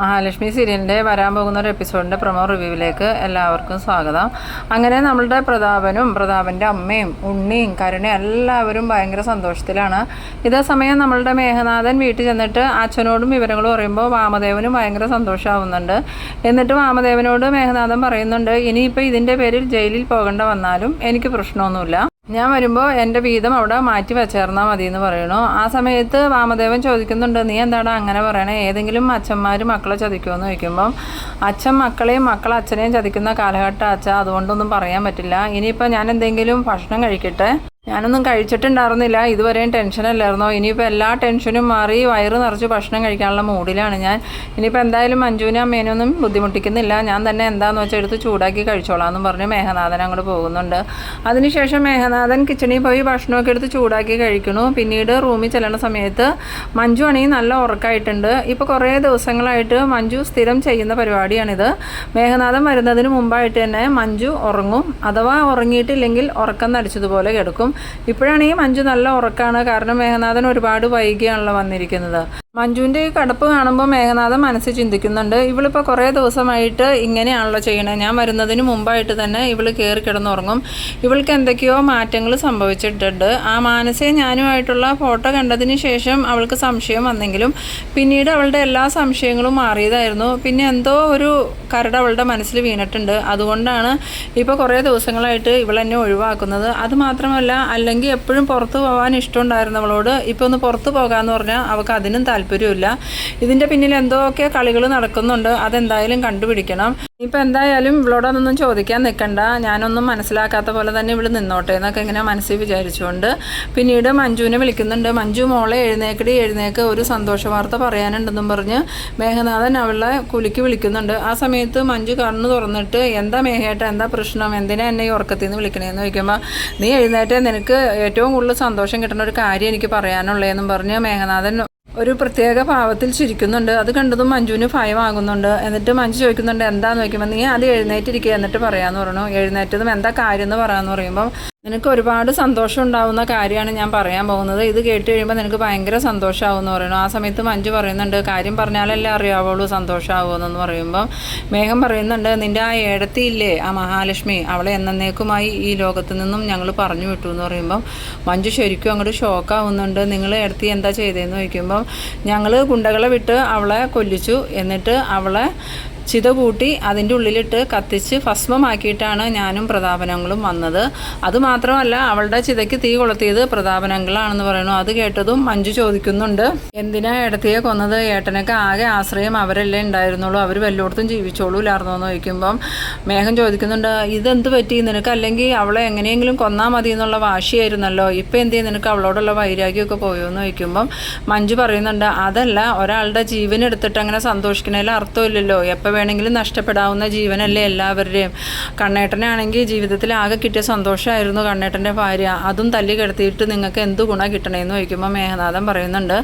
മഹാലക്ഷ്മി സീരിയലിന്റെ വരാൻ പോകുന്ന ഒരു എപ്പിസോഡിന്റെ പ്രൊമോ റിവ്യൂവിലേക്ക് എല്ലാവർക്കും സ്വാഗതം. അങ്ങനെ നമ്മളുടെ പ്രതാപനും പ്രതാപന്റെ അമ്മയും ഉണ്ണിയും കരുണയും എല്ലാവരും ഭയങ്കര സന്തോഷത്തിലാണ്. ഇതേ സമയം നമ്മളുടെ മേഘനാഥൻ വീട്ടിൽ ചെന്നിട്ട് അച്ഛനോടും വിവരങ്ങൾ പറയുമ്പോൾ വാമദേവനും ഭയങ്കര സന്തോഷമാവുന്നുണ്ട് എന്നിട്ട് വാമദേവനോട് മേഘനാഥൻ പറയുന്നുണ്ട് ഇനിയിപ്പോൾ ഇതിന്റെ പേരിൽ ജയിലിൽ പോകേണ്ട വന്നാലും എനിക്ക് പ്രശ്നമൊന്നുമില്ല. ഞാൻ വരുമ്പോൾ എന്റെ വീതം അവിടെ മാറ്റി വെച്ചേർന്നാൽ മതി എന്ന് പറയണു. ആ സമയത്ത് വാമദേവൻ ചോദിക്കുന്നുണ്ട് നീ എന്താണ് അങ്ങനെ പറയണേ? ഏതെങ്കിലും അച്ഛന്മാർ മക്കളെ ചതിക്കുമോ എന്ന് ചോദിക്കുമ്പം അച്ഛൻ മക്കളെയും മക്കൾ അച്ഛനെയും ചതിക്കുന്ന കാലഘട്ടം അച്ഛ അതുകൊണ്ടൊന്നും പറയാൻ പറ്റില്ല. ഇനിയിപ്പോൾ ഞാൻ എന്തെങ്കിലും ഭക്ഷണം കഴിക്കട്ടെ? ഞാനൊന്നും കഴിച്ചിട്ടുണ്ടായിരുന്നില്ല. ഇതുവരെയും ടെൻഷനല്ലായിരുന്നോ ഇനിയിപ്പോൾ എല്ലാ ടെൻഷനും മാറി വയറ് നിറച്ച് ഭക്ഷണം കഴിക്കാനുള്ള മൂഡിലാണ് ഞാൻ. ഇനിയിപ്പോൾ എന്തായാലും മഞ്ജുവിനും അമ്മേനൊന്നും ബുദ്ധിമുട്ടിക്കുന്നില്ല. ഞാൻ തന്നെ എന്താണെന്ന് വെച്ചാൽ എടുത്ത് ചൂടാക്കി കഴിച്ചോളാം എന്നും പറഞ്ഞ് മേഘനാഥൻ അങ്ങോട്ട് പോകുന്നുണ്ട്. അതിനുശേഷം മേഘനാഥൻ കിച്ചണിൽ പോയി ഭക്ഷണമൊക്കെ എടുത്ത് ചൂടാക്കി കഴിക്കണു പിന്നീട് റൂമിൽ ചെല്ലുന്ന സമയത്ത് മഞ്ജു ആണെങ്കിൽ നല്ല ഉറക്കായിട്ടുണ്ട്. ഇപ്പോൾ കുറേ ദിവസങ്ങളായിട്ട് മഞ്ജു സ്ഥിരം ചെയ്യുന്ന പരിപാടിയാണിത്. മേഘനാഥൻ വരുന്നതിന് മുമ്പായിട്ട് തന്നെ മഞ്ജു ഉറങ്ങും. അഥവാ ഉറങ്ങിയിട്ടില്ലെങ്കിൽ ഉറക്കം നടിച്ചതുപോലെ കിടക്കും. ഇപ്പോഴാണെങ്കിൽ മഞ്ജു നല്ല ഉറക്കമാണ് കാരണം മേഘനാഥൻ ഒരുപാട് വൈകിയാണല്ലോ വന്നിരിക്കുന്നത്. മഞ്ജുവിന്റെ ഈ കടപ്പ് കാണുമ്പോൾ മേഘനാഥൻ മനസ്സ് ചിന്തിക്കുന്നുണ്ട്. ഇവളിപ്പോൾ കുറേ ദിവസമായിട്ട് ഇങ്ങനെയാണല്ലോ ചെയ്യണേ. ഞാൻ വരുന്നതിന് മുമ്പായിട്ട് തന്നെ ഇവൾ കയറി കിടന്നുറങ്ങും. ഇവൾക്ക് എന്തൊക്കെയോ മാറ്റങ്ങൾ സംഭവിച്ചിട്ടുണ്ട്. ആ മാനസയെ ഞാനുമായിട്ടുള്ള ഫോട്ടോ കണ്ടതിന് ശേഷം അവൾക്ക് സംശയം വന്നെങ്കിലും പിന്നീട് അവളുടെ എല്ലാ സംശയങ്ങളും മാറിയതായിരുന്നു. പിന്നെ എന്തോ ഒരു കരട് അവളുടെ മനസ്സിൽ വീണിട്ടുണ്ട്. അതുകൊണ്ടാണ് ഇപ്പോൾ കുറേ ദിവസങ്ങളായിട്ട് ഇവളെന്നെ ഒഴിവാക്കുന്നത്. അത് മാത്രമല്ല അല്ലെങ്കിൽ എപ്പോഴും പുറത്തു പോകാൻ ഇഷ്ടമുണ്ടായിരുന്നവളോട് ഇപ്പോൾ ഒന്ന് പുറത്ത് പോകാമെന്ന് പറഞ്ഞാൽ അവൾക്ക് അതിനും താല്പര്യമില്ല ഇതിന്റെ പിന്നിൽ എന്തൊക്കെ കളികൾ നടക്കുന്നുണ്ട് അതെന്തായാലും കണ്ടുപിടിക്കണം. ഇപ്പം എന്തായാലും ഇവളോടൊന്നും ചോദിക്കാൻ നിൽക്കണ്ട ഞാനൊന്നും മനസ്സിലാക്കാത്ത പോലെ തന്നെ ഇവൾ നിന്നോട്ടെ എന്നൊക്കെ ഇങ്ങനെ മനസ്സിൽ വിചാരിച്ചുകൊണ്ട് പിന്നീട് മഞ്ജുവിനെ വിളിക്കുന്നുണ്ട്. മഞ്ജു മോളെ എഴുന്നേക്കടി എഴുന്നേക്ക്. ഒരു സന്തോഷ വാർത്ത പറയാനുണ്ടെന്നും പറഞ്ഞ് മേഘനാഥൻ അവളെ കുലിക്ക് വിളിക്കുന്നുണ്ട്. ആ സമയത്ത് മഞ്ജു കണ്ണു തുറന്നിട്ട് എന്താ മേഘേട്ട എന്താ പ്രശ്നം? എന്തിനാ എന്നെ ഈ ഉറക്കത്തിൽ നിന്ന് വിളിക്കണേന്ന്? ചോദിക്കുമ്പോൾ നീ എഴുന്നേറ്റ് നിനക്ക് ഏറ്റവും കൂടുതൽ സന്തോഷം കിട്ടുന്ന ഒരു കാര്യം എനിക്ക് പറയാനുള്ളതെന്നും പറഞ്ഞ് മേഘനാഥൻ ഒരു പ്രത്യേക ഭാവത്തിൽ ചിരിക്കുന്നുണ്ട്. അത് കണ്ടതും മഞ്ജുവിന് ഭയമാകുന്നുണ്ട് എന്നിട്ട് മഞ്ജു ചോദിക്കുന്നുണ്ട് എന്താന്ന്? ചോദിക്കുമ്പോൾ നീ അത് എഴുന്നേറ്റിരിക്കുക എന്നിട്ട് പറയാന്ന് പറഞ്ഞു. എഴുന്നേറ്റതും എന്താ കാര്യം എന്ന് പറയാന്ന് പറയുമ്പോൾ നിനക്ക് ഒരുപാട് സന്തോഷം ഉണ്ടാവുന്ന കാര്യമാണ് ഞാൻ പറയാൻ പോകുന്നത്. ഇത് കേട്ട് കഴിയുമ്പോൾ നിനക്ക് ഭയങ്കര സന്തോഷമാവും എന്ന് പറയുന്നു. ആ സമയത്ത് മഞ്ജു പറയുന്നുണ്ട് കാര്യം പറഞ്ഞാലല്ലേ അറിയാവുള്ളൂ സന്തോഷമാവുമെന്ന് പറയുമ്പം മേഘം പറയുന്നുണ്ട് നിന്റെ ആ ഏടത്തിയില്ലേ ആ മഹാലക്ഷ്മി അവളെ എന്നേക്കുമായി ഈ ലോകത്ത് നിന്നും ഞങ്ങൾ പറഞ്ഞു വിട്ടു എന്ന് പറയുമ്പം മഞ്ജു ശരിക്കും അങ്ങോട്ട് ഷോക്കാവുന്നുണ്ട്. നിങ്ങൾ ഏടത്തി എന്താ ചെയ്തതെന്ന് ചോദിക്കുമ്പം ഞങ്ങൾ ഗുണ്ടകളെ വിട്ട് അവളെ കൊല്ലിച്ചു. എന്നിട്ട് അവളെ ചിത കൂട്ടി അതിന്റെ ഉള്ളിലിട്ട് കത്തിച്ച് ഭസ്മമാക്കിയിട്ടാണ് ഞാനും പ്രതാപനങ്ങളും വന്നത്. അതുമാത്രമല്ല അവളുടെ ചിതയ്ക്ക് തീ കൊളുത്തിയത് പ്രതാപനങ്ങളാണെന്ന് പറയുന്നു. അത് കേട്ടതും മഞ്ജു ചോദിക്കുന്നുണ്ട് എന്തിനാ ഏടത്തിയെ കൊന്നത്? ഏട്ടനൊക്കെ ആകെ ആശ്രയം അവരല്ലേ ഉണ്ടായിരുന്നുള്ളൂ. അവർ വല്ലോടത്തും ജീവിച്ചോളൂലായിരുന്നോ? എന്ന് ചോദിക്കുമ്പം മേഘം ചോദിക്കുന്നുണ്ട് ഇതെന്ത് പറ്റി? നിനക്ക് അല്ലെങ്കിൽ അവളെ എങ്ങനെയെങ്കിലും കൊന്നാൽ മതി എന്നുള്ള വാശിയായിരുന്നല്ലോ. ഇപ്പം എന്ത് ചെയ്യും? നിനക്ക് അവളോടുള്ള വൈരാഗ്യമൊക്കെ പോയോ? എന്ന് ചോദിക്കുമ്പം മഞ്ജു പറയുന്നുണ്ട് അതല്ല ഒരാളുടെ ജീവൻ എടുത്തിട്ട് അങ്ങനെ സന്തോഷിക്കുന്നതിൽ അർത്ഥമില്ലല്ലോ. എപ്പോൾ വേണമെങ്കിലും നഷ്ടപ്പെടാവുന്ന ജീവനല്ലേ എല്ലാവരുടെയും. കണ്ണേട്ടനാണെങ്കിൽ ജീവിതത്തിൽ ആകെ കിട്ടിയ സന്തോഷമായിരുന്നു കണ്ണേട്ടന്റെ ഭാര്യ. അതും തല്ലി കിടത്തിയിട്ട് നിങ്ങൾക്ക് എന്ത് ഗുണ കിട്ടണമെന്ന് ചോദിക്കുമ്പോൾ മേഘനാഥൻ പറയുന്നുണ്ട്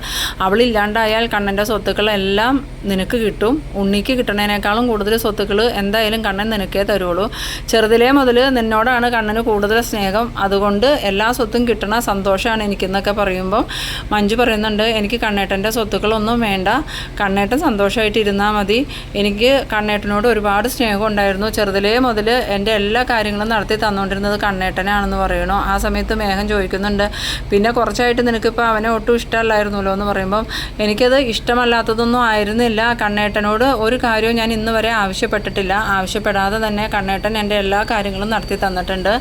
അവളില്ലാണ്ടായാൽ കണ്ണന്റെ സ്വത്തുക്കളെല്ലാം നിനക്ക് കിട്ടും. ഉണ്ണിക്ക് കിട്ടണേനേക്കാളും കൂടുതൽ സ്വത്തുക്കൾ എന്തായാലും കണ്ണൻ നിനക്കേ തരുള്ളൂ. ചെറുതിലേ മുതൽ നിന്നോടാണ് കണ്ണന് കൂടുതൽ സ്നേഹം. അതുകൊണ്ട് എല്ലാ സ്വത്തും കിട്ടണ സന്തോഷമാണ് എനിക്കെന്നൊക്കെ പറയുമ്പോൾ മഞ്ജു പറയുന്നുണ്ട് എനിക്ക് കണ്ണേട്ടന്റെ സ്വത്തുക്കളൊന്നും വേണ്ട. കണ്ണേട്ടൻ സന്തോഷമായിട്ട് ഇരുന്നാൽ മതി. എനിക്ക് കണ്ണേട്ടനോട് ഒരുപാട് സ്നേഹം ഉണ്ടായിരുന്നു. ചെറുതിലേ മുതൽ എന്റെ എല്ലാ കാര്യങ്ങളും നടത്തി തന്നുകൊണ്ടിരുന്നത് കണ്ണേട്ടനാണെന്ന് പറയണു. ആ സമയത്ത് മേഘം ചോദിക്കുന്നുണ്ട് പിന്നെ കുറച്ചായിട്ട് നിനക്കിപ്പോൾ അവനെ ഒട്ടും ഇഷ്ടമല്ലായിരുന്നല്ലോ? എന്ന് പറയുമ്പം എനിക്കത് ഇഷ്ടമല്ലാത്തതൊന്നും ആയിരുന്നില്ല. കണ്ണേട്ടനോട് ഒരു കാര്യവും ഞാൻ ഇന്ന് വരെ ആവശ്യപ്പെട്ടിട്ടില്ല. ആവശ്യപ്പെടാതെ തന്നെ കണ്ണേട്ടൻ എന്റെ എല്ലാ കാര്യങ്ങളും നടത്തി തന്നിട്ടുണ്ട്.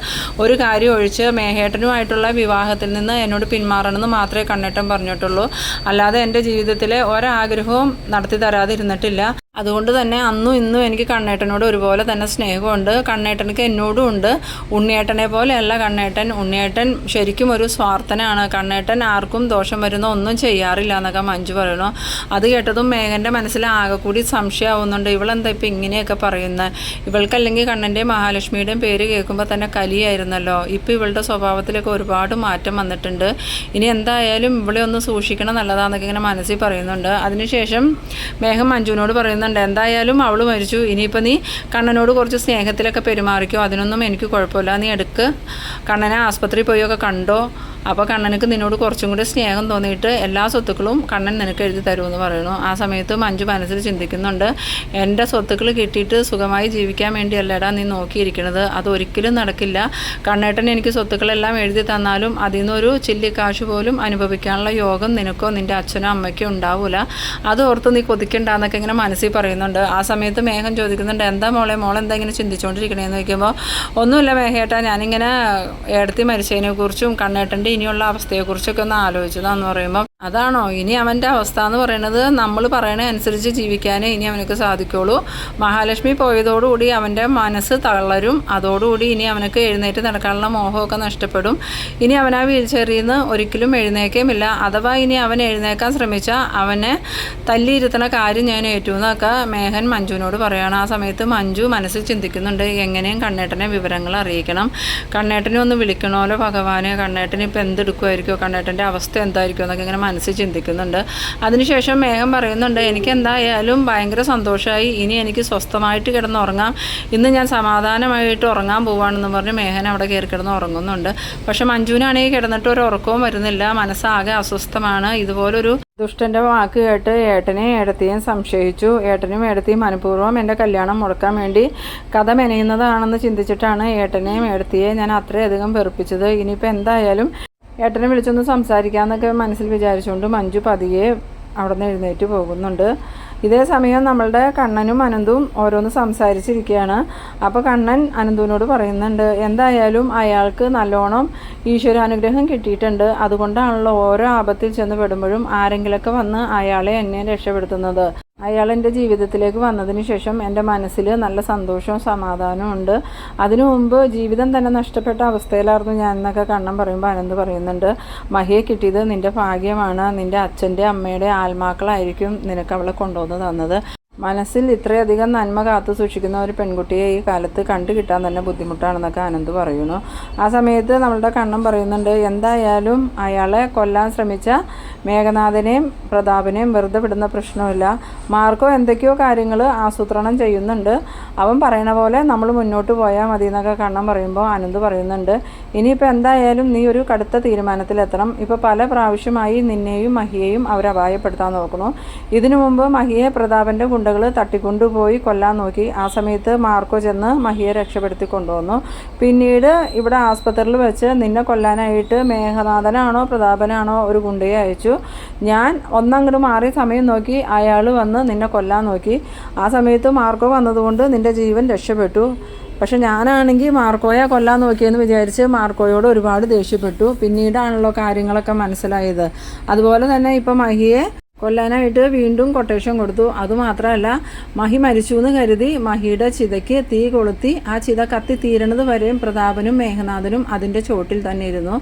ഒരു കാര്യം ഒഴിച്ച് മേഹേട്ടനുമായിട്ടുള്ള വിവാഹത്തിൽ നിന്ന് എന്നോട് പിന്മാറണമെന്ന് മാത്രമേ കണ്ണേട്ടൻ പറഞ്ഞിട്ടുള്ളൂ. അല്ലാതെ എന്റെ ജീവിതത്തിലെ ഒരാഗ്രഹവും നടത്തി തരാതിരുന്നിട്ടില്ല. അതുകൊണ്ട് തന്നെ അന്നും ഇന്നും എനിക്ക് കണ്ണേട്ടനോട് ഒരുപോലെ തന്നെ സ്നേഹമുണ്ട്. കണ്ണേട്ടനക്ക് എന്നോടും ഉണ്ട്. ഉണ്ണിയേട്ടനെ പോലെയല്ല കണ്ണേട്ടൻ. ഉണ്ണിയേട്ടൻ ശരിക്കും ഒരു സ്വാർത്ഥനാണ്. കണ്ണേട്ടൻ ആർക്കും ദോഷം വരുന്ന ഒന്നും ചെയ്യാറില്ല എന്നൊക്കെ മഞ്ജു പറയണു അത് കേട്ടതും മേഘന്റെ മനസ്സിൽ ആകെ കൂടി സംശയമാവുന്നുണ്ട് ഇവളെന്താ ഇപ്പം ഇങ്ങനെയൊക്കെ പറയുന്നത് ഇവൾക്കല്ലെങ്കിൽ കണ്ണന്റെയും മഹാലക്ഷ്മിയുടെയും പേര് കേൾക്കുമ്പോൾ തന്നെ കലിയായിരുന്നല്ലോ. ഇപ്പം ഇവളുടെ സ്വഭാവത്തിലൊക്കെ ഒരുപാട് മാറ്റം വന്നിട്ടുണ്ട്. ഇനി എന്തായാലും ഇവളെ ഒന്ന് സൂക്ഷിക്കണം നല്ലതാണെന്നൊക്കെ ഇങ്ങനെ മനസ്സിൽ പറയുന്നുണ്ട്. അതിനുശേഷം മേഘം മഞ്ജുവിനോട് പറയുന്നു പറയുന്നുണ്ട്. എന്തായാലും അവൾ മരിച്ചു. ഇനിയിപ്പോൾ നീ കണ്ണനോട് കുറച്ച് സ്നേഹത്തിലൊക്കെ പെരുമാറിക്കോ. അതിനൊന്നും എനിക്ക് കുഴപ്പമില്ല. നീ എടുക്ക്. കണ്ണനെ ആസ്പത്രിയിൽ പോയൊക്കെ കണ്ടോ? അപ്പോൾ കണ്ണനക്ക് നിന്നോട് കുറച്ചും കൂടി സ്നേഹം തോന്നിയിട്ട് എല്ലാ സ്വത്തുക്കളും കണ്ണൻ നിനക്ക് എഴുതി തരുമെന്ന് പറയുന്നു. ആ സമയത്ത് മഞ്ജു മനസ്സിൽ ചിന്തിക്കുന്നുണ്ട് എന്റെ സ്വത്തുക്കൾ കിട്ടിയിട്ട് സുഖമായി ജീവിക്കാൻ വേണ്ടിയല്ലടാ നീ നോക്കിയിരിക്കുന്നത് അത് ഒരിക്കലും നടക്കില്ല. കണ്ണേട്ടൻ എനിക്ക് സ്വത്തുക്കളെല്ലാം എഴുതി തന്നാലും അതിൽ നിന്നൊരു ചില്ലിക്കാശ് പോലും അനുഭവിക്കാനുള്ള യോഗം നിനക്കോ നിന്റെ അച്ഛനോ അമ്മയ്ക്കോ ഉണ്ടാവില്ല അത് ഓർത്ത് നീ കൊതിക്കണ്ടെന്നൊക്കെ ഇങ്ങനെ മനസ്സിൽ പറയുന്നുണ്ട്. ആ സമയത്ത് മേഘം ചോദിക്കുന്നുണ്ട് എന്താ മോളെ? മോളെ എന്താ ഇങ്ങനെ ചിന്തിച്ചുകൊണ്ടിരിക്കണേന്ന് ചോദിക്കുമ്പോൾ ഒന്നുമില്ല മേഘേട്ടാ ഞാനിങ്ങനെ ഏടത്തി മരിച്ചതിനെക്കുറിച്ചും കണ്ണേട്ടന്റെ ഇനിയുള്ള അവസ്ഥയെക്കുറിച്ചൊക്കെ ഒന്ന് ആലോചിച്ചതാന്ന് പറയുമ്പോൾ അതാണോ? ഇനി അവന്റെ അവസ്ഥ എന്ന് പറയുന്നത് നമ്മൾ പറയണ അനുസരിച്ച് ജീവിക്കാനേ ഇനി അവനക്ക് സാധിക്കുള്ളൂ. മഹാലക്ഷ്മി പോയതോടുകൂടി അവന്റെ മനസ്സ് തളരും. അതോടുകൂടി ഇനി അവനക്ക് എഴുന്നേറ്റ് നടക്കാനുള്ള മോഹമൊക്കെ നഷ്ടപ്പെടും. ഇനി അവൻ ആ വീൽ ചെയറിൽ നിന്ന് ഒരിക്കലും എഴുന്നേക്കേമില്ല. അഥവാ ഇനി അവൻ എഴുന്നേക്കാൻ ശ്രമിച്ചാൽ അവനെ തല്ലിയിരുത്തണ കാര്യം ഞാൻ ഏറ്റു എന്നൊക്കെ മേഘൻ മഞ്ജുവിനോട് പറയുകയാണ് ആ സമയത്ത് മഞ്ജു മനസ്സിൽ ചിന്തിക്കുന്നുണ്ട് എങ്ങനെയും കണ്ണേട്ടനെ വിവരങ്ങൾ അറിയിക്കണം. കണ്ണേട്ടനെ ഒന്ന് വിളിക്കണമല്ലോ ഭഗവാനെ. കണ്ണേട്ടനെ ഇപ്പോൾ എന്തെടുക്കുമായിരിക്കുമോ കണ്ണേട്ടന്റെ അവസ്ഥ എന്തായിരിക്കുമോ എന്നൊക്കെ ഇങ്ങനെ മനസ്സിൽ ചിന്തിക്കുന്നുണ്ട്. അതിനുശേഷം മേഘം പറയുന്നുണ്ട് എനിക്ക് എന്തായാലും ഭയങ്കര സന്തോഷമായി ഇനി എനിക്ക് സ്വസ്ഥമായിട്ട് കിടന്നുറങ്ങാം. ഇന്ന് ഞാൻ സമാധാനമായിട്ട് ഉറങ്ങാൻ പോവാണെന്ന് പറഞ്ഞ് മേഘൻ അവിടെ കയറി കിടന്ന് ഉറങ്ങുന്നുണ്ട്. പക്ഷെ മഞ്ജുവിനാണെങ്കിൽ കിടന്നിട്ട് ഒരു ഉറക്കവും വരുന്നില്ല. മനസ്സാകെ അസ്വസ്ഥമാണ്. ഇതുപോലൊരു ദുഷ്ടന്റെ വാക്ക് കേട്ട് ഏട്ടനെ ഏടത്തെയും സംശയിച്ചു. ഏട്ടനും ഏടത്തെയും മനഃപൂർവം എന്റെ കല്യാണം മുടക്കാൻ വേണ്ടി കഥ മെനയുന്നതാണെന്ന് ചിന്തിച്ചിട്ടാണ് ഏട്ടനെയും ഏടത്തിയെ ഞാൻ അത്രയധികം വെറുപ്പിച്ചത്. ഇനിയിപ്പോൾ എന്തായാലും ഏട്ടനെ വിളിച്ചൊന്ന് സംസാരിക്കാമെന്നൊക്കെ മനസ്സിൽ വിചാരിച്ചുകൊണ്ട് മഞ്ജു പതിയെ അവിടെ നിന്ന് എഴുന്നേറ്റ് പോകുന്നുണ്ട്. ഇതേ സമയം നമ്മളുടെ കണ്ണനും അനന്തും ഓരോന്ന് സംസാരിച്ചിരിക്കുകയാണ് അപ്പോൾ കണ്ണൻ അനന്തുവിനോട് പറയുന്നുണ്ട് എന്തായാലും അയാൾക്ക് നല്ലോണം ഈശ്വരാനുഗ്രഹം കിട്ടിയിട്ടുണ്ട്. അതുകൊണ്ടാണല്ലോ ഓരോ ആപത്തിൽ ചെന്ന് പെടുമ്പോഴും ആരെങ്കിലൊക്കെ വന്ന് അയാളെ എന്നെ രക്ഷപ്പെടുത്തുന്നത്. അയാൾ എന്റെ ജീവിതത്തിലേക്ക് വന്നതിന് ശേഷം എന്റെ മനസ്സിൽ നല്ല സന്തോഷവും സമാധാനവും ഉണ്ട്. അതിനു മുമ്പ് ജീവിതം തന്നെ നഷ്ടപ്പെട്ട അവസ്ഥയിലായിരുന്നു ഞാൻ എന്നൊക്കെ കണ്ണം പറയുമ്പോൾ അനന്ത് പറയുന്നുണ്ട്. മഹിയെ കിട്ടിയത് നിന്റെ ഭാഗ്യമാണ്. നിന്റെ അച്ഛന്റെ അമ്മയുടെ ആത്മാക്കളായിരിക്കും നിനക്ക് അവളെ കൊണ്ടുവന്ന് തന്നത്. മനസ്സിൽ ഇത്രയധികം നന്മ കാത്തു സൂക്ഷിക്കുന്ന ഒരു പെൺകുട്ടിയെ ഈ കാലത്ത് കണ്ടു കിട്ടാൻ തന്നെ ബുദ്ധിമുട്ടാണെന്നൊക്കെ ആനന്ദ് പറയുന്നു. ആ സമയത്ത് നമ്മളുടെ കണ്ണൻ പറയുന്നുണ്ട് എന്തായാലും അയാളെ കൊല്ലാൻ ശ്രമിച്ച മേഘനാഥനെയും പ്രതാപനെയും വെറുതെ വിടുന്ന പ്രശ്നമില്ല. മാർക്കോ എന്തൊക്കെയോ കാര്യങ്ങൾ ആസൂത്രണം ചെയ്യുന്നുണ്ട്. അവൻ പറയണ പോലെ നമ്മൾ മുന്നോട്ട് പോയാൽ മതി എന്നൊക്കെ കണ്ണം പറയുമ്പോൾ ആനന്ദ് പറയുന്നുണ്ട് ഇനിയിപ്പോൾ എന്തായാലും നീ ഒരു കടുത്ത തീരുമാനത്തിലെത്തണം ഇപ്പോൾ പല പ്രാവശ്യമായി നിന്നെയും മഹിയെയും അവർ അപായപ്പെടുത്താൻ നോക്കുന്നു. ഇതിനു മുമ്പ് മഹിയെ പ്രതാപന്റെ ഗുണ്ടകൾ തട്ടിക്കൊണ്ടുപോയി കൊല്ലാൻ നോക്കി. ആ സമയത്ത് മാർക്കോ ചെന്ന് മഹിയെ രക്ഷപ്പെടുത്തി കൊണ്ടുവന്നു പിന്നീട് ഇവിടെ ആസ്പത്രിയിൽ വെച്ച് നിന്നെ കൊല്ലാനായിട്ട് മേഘനാഥനാണോ പ്രതാപനാണോ ഒരു ഗുണ്ടയെ അയച്ചു. ഞാൻ ഒന്നങ്ങോട്ട് മാറി സമയം നോക്കി അയാൾ വന്ന് നിന്നെ കൊല്ലാൻ നോക്കി. ആ സമയത്ത് മാർക്കോ വന്നതുകൊണ്ട് നിന്റെ ജീവൻ രക്ഷപ്പെട്ടു. പക്ഷെ ഞാനാണെങ്കിൽ മാർക്കോയെ കൊല്ലാൻ നോക്കിയെന്ന് വിചാരിച്ച് മാർക്കോയോട് ഒരുപാട് ദേഷ്യപ്പെട്ടു. പിന്നീടാണല്ലോ കാര്യങ്ങളൊക്കെ മനസ്സിലായത്. അതുപോലെ തന്നെ ഇപ്പം മഹിയെ കൊല്ലാനായിട്ട് വീണ്ടും കൊട്ടേഷൻ കൊടുത്തു. അതുമാത്രമല്ല മഹി മരിച്ചു എന്ന് കരുതി മഹിയുടെ ചിതയ്ക്ക് തീ കൊളുത്തി ആ ചിത കത്തി തീരണത് വരെയും പ്രതാപനും മേഘനാഥനും അതിന്റെ ചോട്ടിൽ തന്നെ ഇരുന്നു.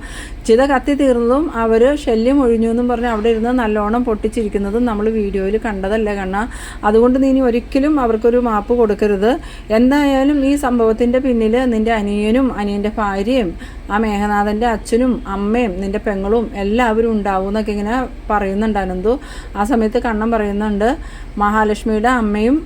ചിത കത്തി തീർന്നതും അവർ ശല്യം ഒഴിഞ്ഞു എന്നും പറഞ്ഞ് അവിടെ ഇരുന്ന് നല്ലോണം പൊട്ടിച്ചിരിക്കുന്നതും നമ്മൾ വീഡിയോയിൽ കണ്ടതല്ലേ കണ്ണ. അതുകൊണ്ട് നീ ഇനി ഒരിക്കലും അവർക്കൊരു മാപ്പ് കൊടുക്കരുത്. എന്തായാലും ഈ സംഭവത്തിന്റെ പിന്നിൽ നിന്റെ അനിയനും അനിയന്റെ ഭാര്യയും ആ മേഘനാഥന്റെ അച്ഛനും അമ്മയും നിന്റെ പെങ്ങളും എല്ലാവരും ഉണ്ടാവും എന്നൊക്കെ ഇങ്ങനെ പറയുന്നുണ്ട് അനന്തു. ആ സമയത്ത് കണ്ണൻ പറയുന്നുണ്ട് മഹാലക്ഷ്മിയുടെ അമ്മയും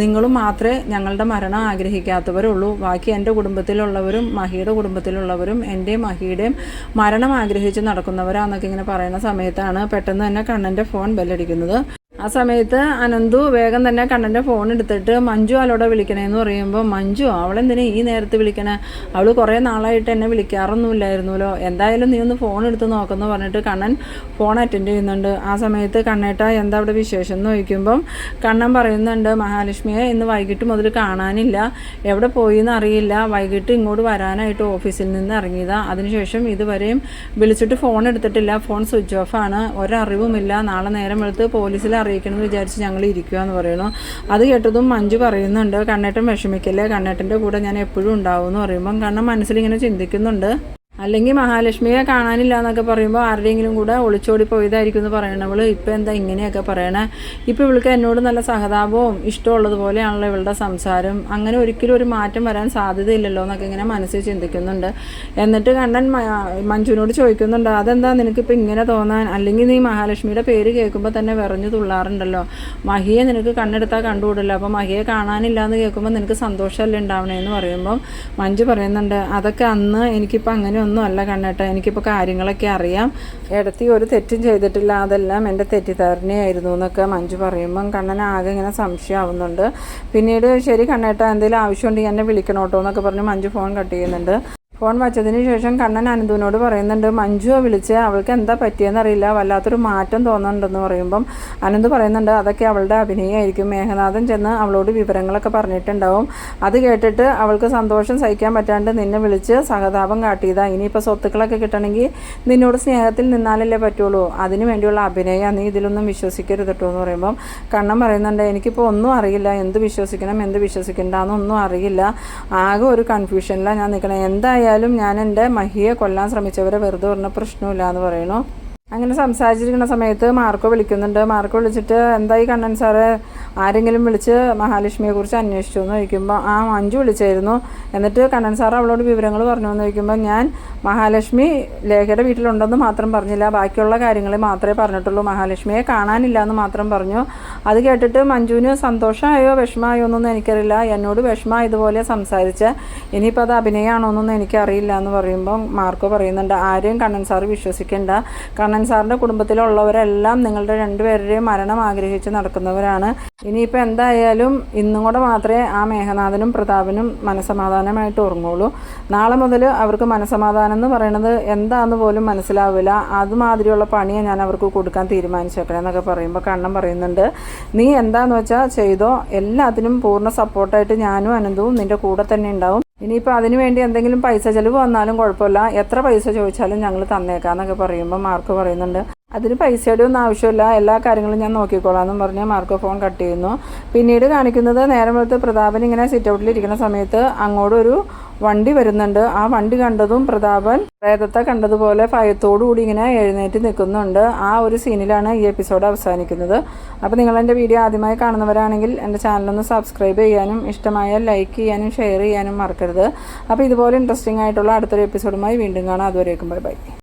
നിങ്ങളും മാത്രമേ ഞങ്ങളുടെ മരണം ആഗ്രഹിക്കാത്തവരുള്ളൂ. ബാക്കി എന്റെ കുടുംബത്തിലുള്ളവരും മഹിയുടെ കുടുംബത്തിലുള്ളവരും എന്റെയും മഹിയുടെയും മരണം ആഗ്രഹിച്ച് നടക്കുന്നവരാന്നൊക്കെ ഇങ്ങനെ പറയുന്ന സമയത്താണ് പെട്ടെന്ന് തന്നെ കണ്ണന്റെ ഫോൺ ബെല്ലടിക്കുന്നത്. ആ സമയത്ത് അനന്തു വേഗം തന്നെ കണ്ണന്റെ ഫോൺ എടുത്തിട്ട് മഞ്ജു അവളോടെ വിളിക്കണേന്ന് പറയുമ്പോൾ മഞ്ജു അവളെന്തിനാ ഈ നേരത്ത് വിളിക്കണേ? അവൾ കുറേ നാളായിട്ട് എന്നെ വിളിക്കാറൊന്നുമില്ലായിരുന്നല്ലോ. എന്തായാലും നീ ഒന്ന് ഫോൺ എടുത്ത് നോക്കുന്നു പറഞ്ഞിട്ട് കണ്ണൻ ഫോൺ അറ്റൻഡ് ചെയ്യുന്നുണ്ട്. ആ സമയത്ത് കണ്ണേട്ട എന്താ അവിടെ വിശേഷം എന്ന് ചോദിക്കുമ്പം കണ്ണൻ പറയുന്നുണ്ട് മഹാലക്ഷ്മിയെ ഇന്ന് വൈകിട്ട് മുതൽ കാണാനില്ല. എവിടെ പോയി എന്ന് അറിയില്ല. വൈകിട്ട് ഇങ്ങോട്ട് വരാനായിട്ട് ഓഫീസിൽ നിന്ന് ഇറങ്ങിയതാണ് അതിനുശേഷം ഇതുവരെയും വിളിച്ചിട്ട് ഫോൺ എടുത്തിട്ടില്ല. ഫോൺ സ്വിച്ച് ഓഫാണ് ഒരറിവുമില്ല. നാളെ നേരം എടുത്ത് പോലീസിൽ അറിയിക്കണമെന്ന് വിചാരിച്ച് ഞങ്ങൾ ഇരിക്കുക എന്ന് പറയുന്നു. അത് കേട്ടതും മഞ്ജു പറയുന്നുണ്ട് കണ്ണേട്ടൻ വിഷമിക്കല്ലേ? കണ്ണേട്ടന്റെ കൂടെ ഞാൻ എപ്പോഴും ഉണ്ടാവും എന്ന് പറയുമ്പം കണ്ണൻ മനസ്സിലിങ്ങനെ ചിന്തിക്കുന്നുണ്ട്. അല്ലെങ്കിൽ മഹാലക്ഷ്മിയെ കാണാനില്ല എന്നൊക്കെ പറയുമ്പോൾ ആരുടെയെങ്കിലും കൂടെ ഒളിച്ചോടി പോയതായിരിക്കും എന്ന് പറയണവൾ ഇപ്പം എന്താ ഇങ്ങനെയൊക്കെ പറയണേ? ഇപ്പം ഇവൾക്ക് എന്നോട് നല്ല സഹതാപവും ഇഷ്ടമുള്ളതുപോലെയാണല്ലോ ഇവളുടെ സംസാരം. അങ്ങനെ ഒരിക്കലും ഒരു മാറ്റം വരാൻ സാധ്യതയില്ലല്ലോ എന്നൊക്കെ ഇങ്ങനെ മനസ്സിൽ ചിന്തിക്കുന്നുണ്ട്. എന്നിട്ട് കണ്ണൻ മഞ്ജുവിനോട് ചോദിക്കുന്നുണ്ട് അതെന്താ നിനക്കിപ്പോൾ ഇങ്ങനെ തോന്നാൻ? അല്ലെങ്കിൽ നീ മഹാലക്ഷ്മിയുടെ പേര് കേൾക്കുമ്പോൾ തന്നെ വിറഞ്ഞു തുള്ളാറുണ്ടല്ലോ. മഹിയെ നിനക്ക് കണ്ണെടുത്താൽ കണ്ടുകൂടല്ലോ. അപ്പോൾ മഹിയെ കാണാനില്ല എന്ന് കേൾക്കുമ്പോൾ നിനക്ക് സന്തോഷമല്ലേ ഉണ്ടാവണേ? എന്ന് പറയുമ്പോൾ മഞ്ജു പറയുന്നുണ്ട് അതൊക്കെ അന്ന് എനിക്കിപ്പോൾ അങ്ങനെ ഒന്നും അല്ല കണ്ണേട്ട എനിക്കിപ്പോൾ കാര്യങ്ങളൊക്കെ അറിയാം. ഇടത്തി ഒരു തെറ്റും ചെയ്തിട്ടില്ല. അതെല്ലാം എന്റെ തെറ്റിദ്ധാരണയായിരുന്നു എന്നൊക്കെ മഞ്ജു പറയുമ്പം കണ്ണൻ ആകെ ഇങ്ങനെ സംശയമാവുന്നുണ്ട് പിന്നീട് ശരി കണ്ണേട്ട എന്തെങ്കിലും ആവശ്യമുണ്ടെങ്കിൽ എന്നെ വിളിക്കണോട്ടോ എന്നൊക്കെ പറഞ്ഞ് മഞ്ജു ഫോൺ കട്ട് ചെയ്യുന്നുണ്ട്. ഫോൺ വച്ചതിന് ശേഷം കണ്ണൻ അനന്തുവിനോട് പറയുന്നുണ്ട് മഞ്ജുവെ വിളിച്ച് അവൾക്ക് എന്താ പറ്റിയെന്ന് അറിയില്ല വല്ലാത്തൊരു മാറ്റം തോന്നുന്നുണ്ടെന്ന് പറയുമ്പം അനന്ത് പറയുന്നുണ്ട് അതൊക്കെ അവളുടെ അഭിനയമായിരിക്കും മേഘനാഥൻ ചെന്ന് അവളോട് വിവരങ്ങളൊക്കെ പറഞ്ഞിട്ടുണ്ടാവും. അത് കേട്ടിട്ട് അവൾക്ക് സന്തോഷം സഹിക്കാൻ പറ്റാണ്ട് നിന്നെ വിളിച്ച് സഹതാപം കാട്ടിയതാ. ഇനിയിപ്പോൾ സ്വത്തുക്കളൊക്കെ കിട്ടണമെങ്കിൽ നിന്നോട് സ്നേഹത്തിൽ നിന്നാലല്ലേ പറ്റുള്ളൂ. അതിനു വേണ്ടിയുള്ള അഭിനയം നീ ഇതിലൊന്നും വിശ്വസിക്കരുത് കേട്ടോ എന്ന് പറയുമ്പം കണ്ണൻ പറയുന്നുണ്ട് എനിക്കിപ്പോൾ ഒന്നും അറിയില്ല. എന്ത് വിശ്വസിക്കണം എന്ത് വിശ്വസിക്കണ്ടെന്നൊന്നും അറിയില്ല. ആകെ ഒരു കൺഫ്യൂഷനിലാണ് ഞാൻ നിൽക്കണേ എന്തായാലും ഞാൻ എന്റെ മഹിയെ കൊല്ലാൻ ശ്രമിച്ചവരെ വെറുതെ പറഞ്ഞ പ്രശ്നമില്ല എന്ന് പറയുന്നു. അങ്ങനെ സംസാരിച്ചിരിക്കുന്ന സമയത്ത് മാർക്കോ വിളിക്കുന്നുണ്ട്. മാർക്കോ വിളിച്ചിട്ട് എന്തായി കണ്ണൻ സാറ്? ആരെങ്കിലും വിളിച്ച് മഹാലക്ഷ്മിയെ കുറിച്ച് അന്വേഷിച്ചു എന്ന് ചോദിക്കുമ്പോൾ ആ മഞ്ജു വിളിച്ചായിരുന്നു. എന്നിട്ട് കണ്ണൻ സാർ അവളോട് വിവരങ്ങൾ പറഞ്ഞു എന്ന് ചോദിക്കുമ്പോൾ ഞാൻ മഹാലക്ഷ്മി ലേഖയുടെ വീട്ടിലുണ്ടെന്ന് മാത്രം പറഞ്ഞില്ല. ബാക്കിയുള്ള കാര്യങ്ങൾ മാത്രമേ പറഞ്ഞിട്ടുള്ളൂ. മഹാലക്ഷ്മിയെ കാണാനില്ല എന്ന് മാത്രം പറഞ്ഞു. അത് കേട്ടിട്ട് മഞ്ജുവിന് സന്തോഷമായോ വിഷമമായോ എന്നൊന്നും എനിക്കറിയില്ല. എന്നോട് വിഷമമായതുപോലെ സംസാരിച്ച് ഇനിയിപ്പോൾ അത് അഭിനയമാണോ എന്നൊന്നും എനിക്കറിയില്ല എന്ന് പറയുമ്പോൾ മാർക്കോ പറയുന്നുണ്ട് ആരെയും കണ്ണൻ സാർ വിശ്വസിക്കേണ്ട. കണ്ണൻ സാറിന്റെ കുടുംബത്തിലുള്ളവരെല്ലാം നിങ്ങളുടെ രണ്ടുപേരുടെയും മരണം ആഗ്രഹിച്ച് നടക്കുന്നവരാണ്. ഇനിയിപ്പോൾ എന്തായാലും ഇന്നും കൂടെ മാത്രമേ ആ മേഘനാഥനും പ്രതാപനും മനസമാധാനമായിട്ട് ഉറങ്ങുള്ളൂ. നാളെ മുതൽ അവർക്ക് മനസമാധാനം എന്ന് പറയുന്നത് എന്താണെന്ന് പോലും മനസ്സിലാവില്ല. അതുമാതിരിയുള്ള പണിയെ ഞാൻ അവർക്ക് കൊടുക്കാൻ തീരുമാനിച്ചേക്കണേ എന്നൊക്കെ പറയുമ്പോൾ കണ്ണം പറയുന്നുണ്ട്. നീ എന്താന്ന് വെച്ചാൽ ചെയ്തോ. എല്ലാത്തിനും പൂർണ സപ്പോർട്ടായിട്ട് ഞാനും അനന്തവും നിന്റെ കൂടെ തന്നെ ഉണ്ടാവും. ഇനിയിപ്പോൾ അതിന് വേണ്ടി എന്തെങ്കിലും പൈസ ചിലവ് വന്നാലും കുഴപ്പമില്ല. എത്ര പൈസ ചോദിച്ചാലും ഞങ്ങൾ തന്നേക്കാം എന്നൊക്കെ പറയുമ്പോൾ മാർക്ക് പറയുന്നുണ്ട്. അതിന് പൈസയുടെ ഒന്നും ആവശ്യമില്ല. എല്ലാ കാര്യങ്ങളും ഞാൻ നോക്കിക്കോളാം എന്നും പറഞ്ഞ് മാർക്കോ ഫോൺ കട്ട് ചെയ്യുന്നു. പിന്നീട് കാണിക്കുന്നത് നേരം വെളുത്ത് പ്രതാപൻ ഇങ്ങനെ സിറ്റ് ഔട്ടിൽ ഇരിക്കുന്ന സമയത്ത് അങ്ങോട്ടൊരു വണ്ടി വരുന്നുണ്ട്. ആ വണ്ടി കണ്ടതും പ്രതാപൻ പ്രേതത്തെ കണ്ടതുപോലെ ഭയത്തോടുകൂടി ഇങ്ങനെ എഴുന്നേറ്റ് നിൽക്കുന്നുണ്ട്. ആ ഒരു സീനിലാണ് ഈ എപ്പിസോഡ് അവസാനിക്കുന്നത്. അപ്പോൾ നിങ്ങൾ എന്റെ വീഡിയോ ആദ്യമായി കാണുന്നവരാണെങ്കിൽ എന്റെ ചാനലൊന്ന് സബ്സ്ക്രൈബ് ചെയ്യാനും ഇഷ്ടമായ ലൈക്ക് ചെയ്യാനും ഷെയർ ചെയ്യാനും മറക്കരുത്. അപ്പോൾ ഇതുപോലെ ഇൻട്രസ്റ്റിംഗ് ആയിട്ടുള്ള അടുത്തൊരു എപ്പിസോഡുമായി വീണ്ടും കാണാം. അതുവരേക്കും ബൈ ബൈ.